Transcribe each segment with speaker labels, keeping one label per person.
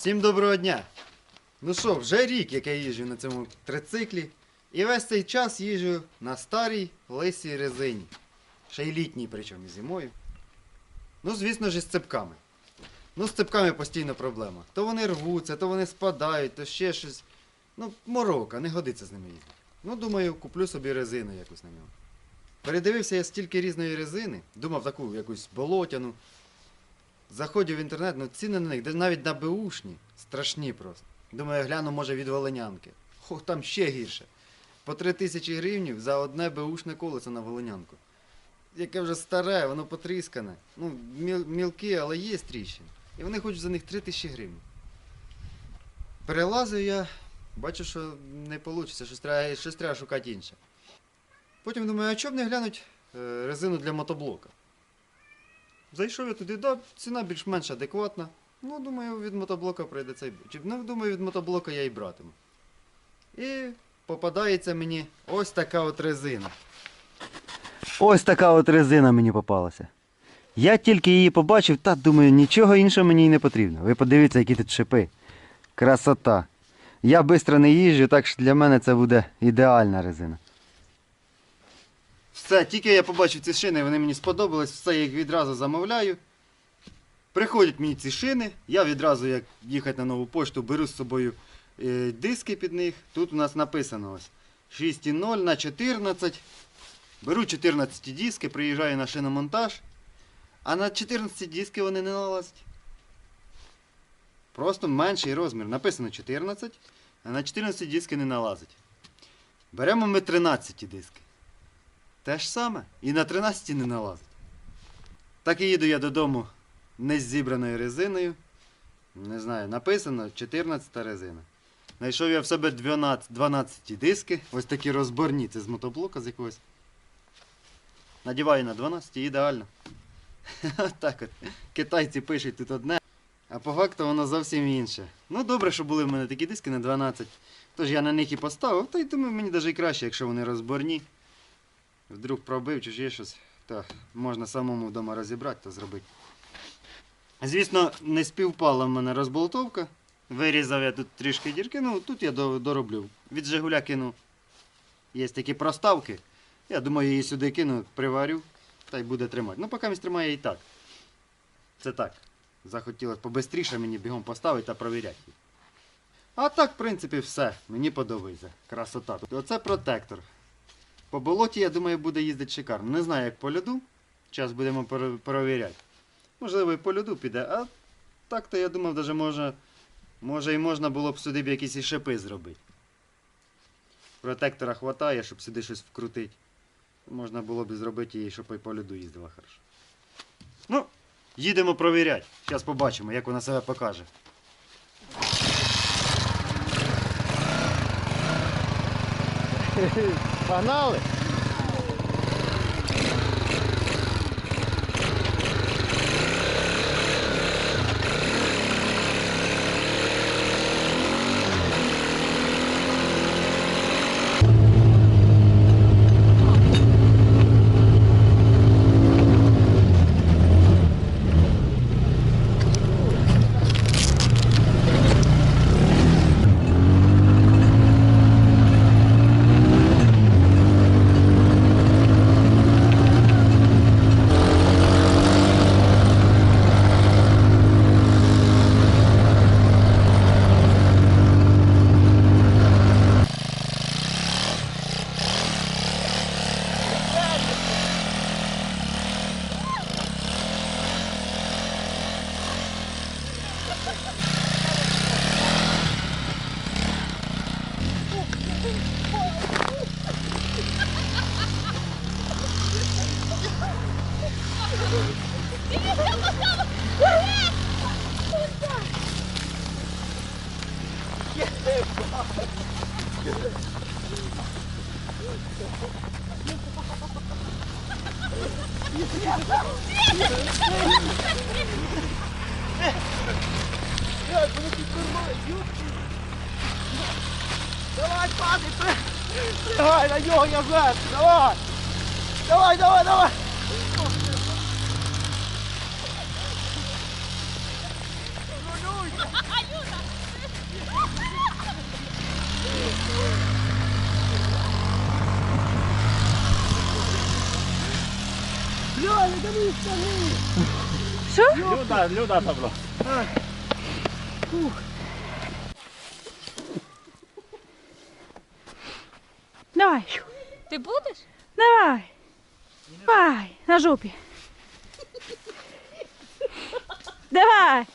Speaker 1: Всім доброго дня! Ну що, вже рік, як я їжджу на цьому трициклі, і весь цей час їжджу на старій лисій резині. Ще й літній, причому і зимою. Ну, звісно ж, із цепками. Ну, з цепками постійно проблема. То вони рвуться, то вони спадають, то ще щось. Ну, морока, не годиться з ними їздити. Ну, думаю, куплю собі резину якусь на нього. Передивився я стільки різної резини, думав таку якусь болотяну. Заходжу в інтернет, ну ціни на них, де навіть на беушні, страшні просто. Думаю, гляну, може, від волинянки. Ох, там ще гірше. По три тисячі гривнів за одне беушне колесо на волинянку. Яке вже старе, воно потріскане. Ну, міл- мілкі, але є тріщини. І вони хочуть за них три тисячі гривень. Перелазив я, бачу, що не вийде, щось треба, щось треба шукати інше. Потім думаю, а чому б не глянуть е, резину для мотоблока? Зайшов я туди, да, ціна більш-менш адекватна. Ну, думаю, від мотоблока прийде цей. Чи, ну, думаю, від мотоблока я і братиму. І попадається мені ось така от резина.
Speaker 2: Ось така от резина мені попалася. Я тільки її побачив, та думаю, нічого іншого мені й не потрібно. Ви подивіться, які тут шипи. Красота. Я швидко не їжджу, так що для мене це буде ідеальна резина.
Speaker 1: Все, тільки я побачив ці шини, вони мені сподобались, все я їх відразу замовляю. Приходять мені ці шини, я відразу, як їхати на нову пошту, беру з собою е, диски під них. Тут у нас написано ось 6,0 на 14. Беру 14 диски, приїжджаю на шиномонтаж, а на 14 диски вони не налазять. Просто менший розмір. Написано 14, а на 14 диски не налазить. Беремо ми 13 диски. Те ж саме. І на 13 не налазить. Так і їду я додому не з зібраною резиною. Не знаю, написано 14 резина. Знайшов я в себе 12, 12 диски. Ось такі розборні, це з мотоблока з якогось. Надіваю на 12 ідеально. Так от. Китайці пишуть тут одне, а по факту воно зовсім інше. Ну добре, що були в мене такі диски на 12. Тож я на них і поставив, та й думаю, мені навіть краще, якщо вони розборні. Вдруг пробив чи ще щось, то можна самому вдома розібрати та зробити. Звісно, не співпала в мене розболтовка. Вирізав я тут трішки дірки, ну тут я дороблю. Від Жигуля кину. Є такі проставки. Я думаю, її сюди кину, приварю та й буде тримати. Ну, поки місць тримає і так. Це так. Захотілося побистріше мені бігом поставити та провіряти. А так, в принципі, все. Мені подобається. Красота. Оце протектор. По болоті, я думаю, буде їздити шикарно. Не знаю, як по льоду. Зараз будемо перевіряти. Можливо, і по льоду піде, а так-то я думав, даже може, може і можна було б сюди б якісь і шипи зробити. Протектора хватає, щоб сюди щось вкрутити. Можна було б зробити її, щоб і по льоду їздила хорошо. Ну, їдемо провіряти. Зараз побачимо, як вона себе покаже.
Speaker 3: Погнали! Давай, падай, Давай, на нього я вверх, давай! Давай, давай, давай! Люда, Люда там була.
Speaker 4: Давай.
Speaker 5: Ти будеш?
Speaker 4: Давай. Давай. На жопі. Давай.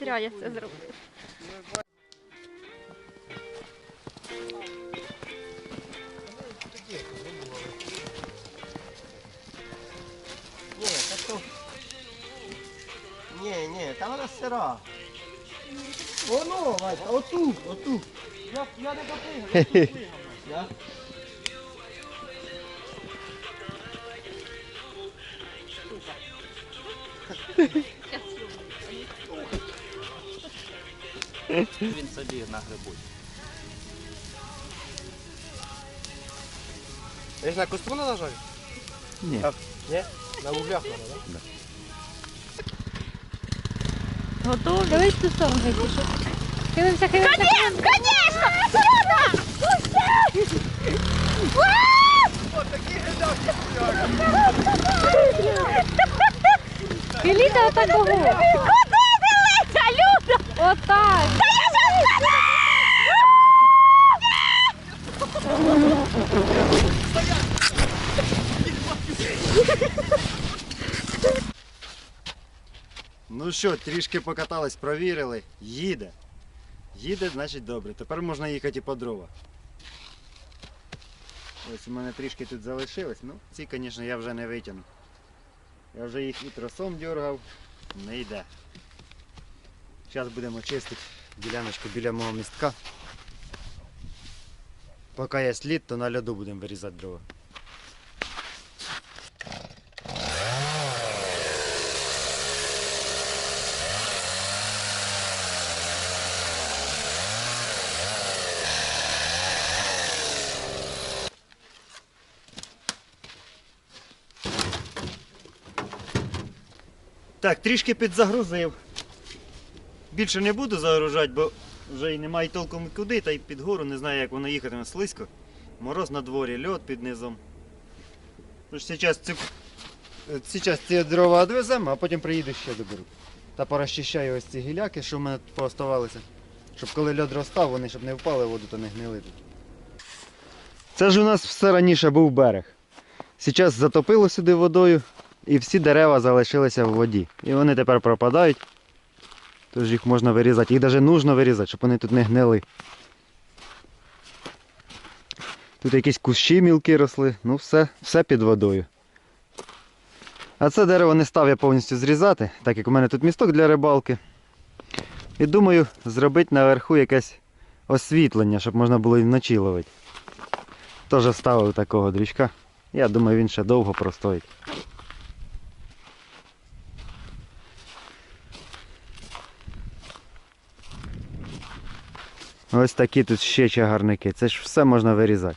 Speaker 5: Зря я це зробила.
Speaker 3: Ні, ні, та вона сира. Воно, Вадька, оту, оту. Я, я не допригаю. Я?
Speaker 6: Він собі на грибуть.
Speaker 3: Десь на надо жарити?
Speaker 2: Ні.
Speaker 3: Так. Ні? На углях надо, да?
Speaker 4: Готові? Дивись ту сторону, якщо. Хилився, хилився.
Speaker 5: Конечно! Круто!
Speaker 4: Еліта отакого.
Speaker 5: Куди дивися,
Speaker 4: Отак.
Speaker 1: Ну що, трішки покатались, провірили. Їде. Їде, значить добре. Тепер можна їхати і по дрова. Ось у мене трішки тут залишилось. Ну, ці, звісно, я вже не витягну. Я вже їх і тросом дергав, не йде. Зараз будемо чистити діляночку біля мого містка. Поки є слід, то на льоду будемо вирізати дрова. Так, трішки підзагрузив. Більше не буду загружати, бо вже й немає толком куди, та й під гору не знаю, як воно їхатиме слизько. Мороз на дворі, льот під низом. Тож зараз зараз ці дрова відвеземо, а потім приїду ще доберу. Та порозчищаю ось ці гіляки, що в мене пооставалися. Щоб коли льод розстав, вони щоб не впали в воду та не гнили. Це ж у нас все раніше був берег. Зараз затопило сюди водою, і всі дерева залишилися в воді. І вони тепер пропадають. Тож їх можна вирізати. Їх навіть нужно вирізати, щоб вони тут не гнили. Тут якісь кущі мілкі росли, ну все, все під водою. А це дерево не став я повністю зрізати, так як у мене тут місток для рибалки. І думаю, зробити наверху якесь освітлення, щоб можна було і вночі ловити. Теж вставив такого дрючка. Я думаю, він ще довго простоїть. Ось такі тут ще чагарники. Це ж все можна вирізати.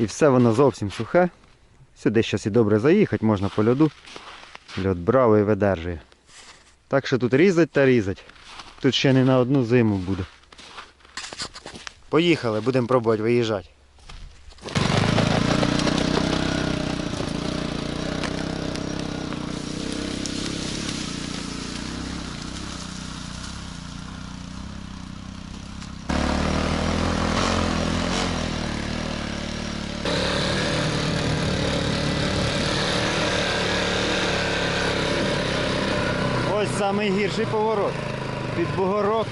Speaker 1: І все воно зовсім сухе. Сюди щось і добре заїхати, можна по льоду. Льод бравий видержує. Так що тут різать та різать. Тут ще не на одну зиму буде. Поїхали, будемо пробувати виїжджати. Ось самий гірший поворот. Під бугорок.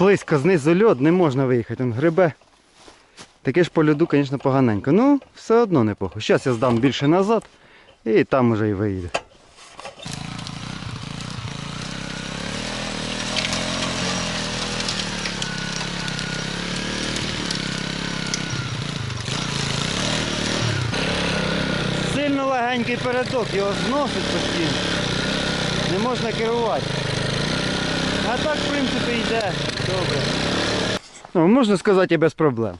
Speaker 1: Слизько знизу льод, не можна виїхати. Он грибе. Таке ж по льоду, звісно, поганенько. Ну, все одно не похуй. Зараз я здам більше назад і там уже і виїде. Сильно легенький передок, його зносить постійно. Не можна керувати. А так, в принципі, йде добре. Ну, можна сказати, і без проблем.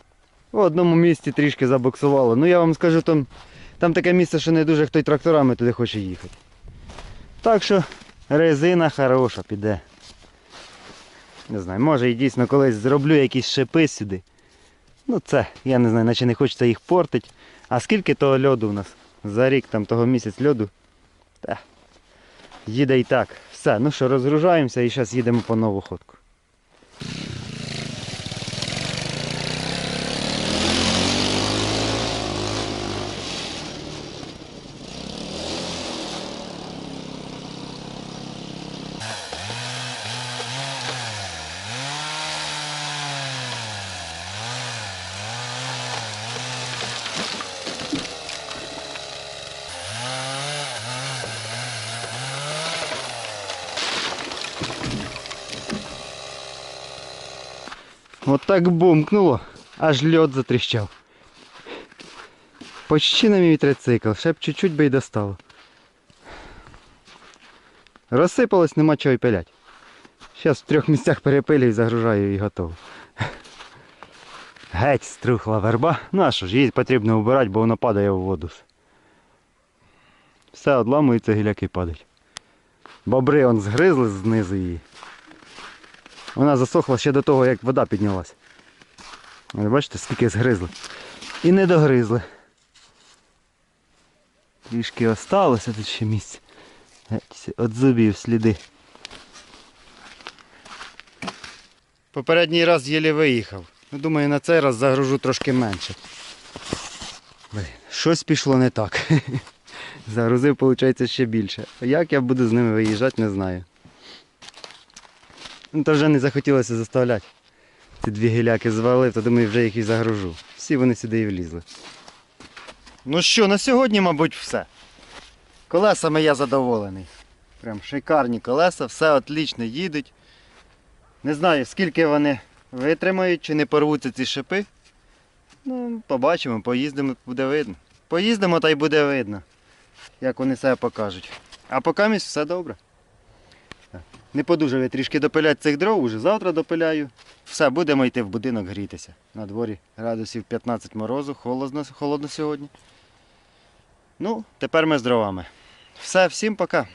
Speaker 1: В одному місці трішки забуксувало. Ну я вам скажу, там, там таке місце, що не дуже хто й тракторами туди хоче їхати. Так що резина хороша піде. Не знаю, може і дійсно колись зроблю якісь шипи сюди. Ну це, я не знаю, наче не хочеться їх портити. А скільки того льоду у нас? За рік там того місяць льоду. Та. Їде і так. Все, ну що, розгружаємося і зараз їдемо по нову ходку. Так бумкнуло, аж льод затріщав. Почти на мій трицикл, ще б чуть-чуть би й достало. Розсипалось, нема чого й пилять. Зараз в трьох місцях перепилюю, загружаю і готово. Геть струхла верба. Ну а що ж, її потрібно убирати, бо воно падає в воду. Все одламується, гіляки падають. Бобри он згризли знизу її. Вона засохла ще до того, як вода піднялась. Бачите, скільки згризли. І не догризли. Трішки осталося тут ще місце. От зубів сліди. Попередній раз єлі виїхав. Ну, думаю, на цей раз загружу трошки менше. Блін, щось пішло не так. Загрузив, виходить, ще більше. Як я буду з ними виїжджати, не знаю. Ну, то вже не захотілося заставляти. Ці дві гіляки звалив, то думаю, вже їх і загружу. Всі вони сюди і влізли. Ну що, на сьогодні, мабуть, все. Колесами я задоволений. Прям шикарні колеса, все отлично їдуть. Не знаю, скільки вони витримають, чи не порвуться ці шипи. Ну, побачимо, поїздимо, буде видно. Поїздимо та й буде видно, як вони себе покажуть. А поки місць все добре. Не подужав я трішки допиляти цих дров, уже завтра допиляю. Все, будемо йти в будинок грітися. На дворі градусів 15 морозу, холодно, холодно сьогодні. Ну, тепер ми з дровами. Все, всім пока.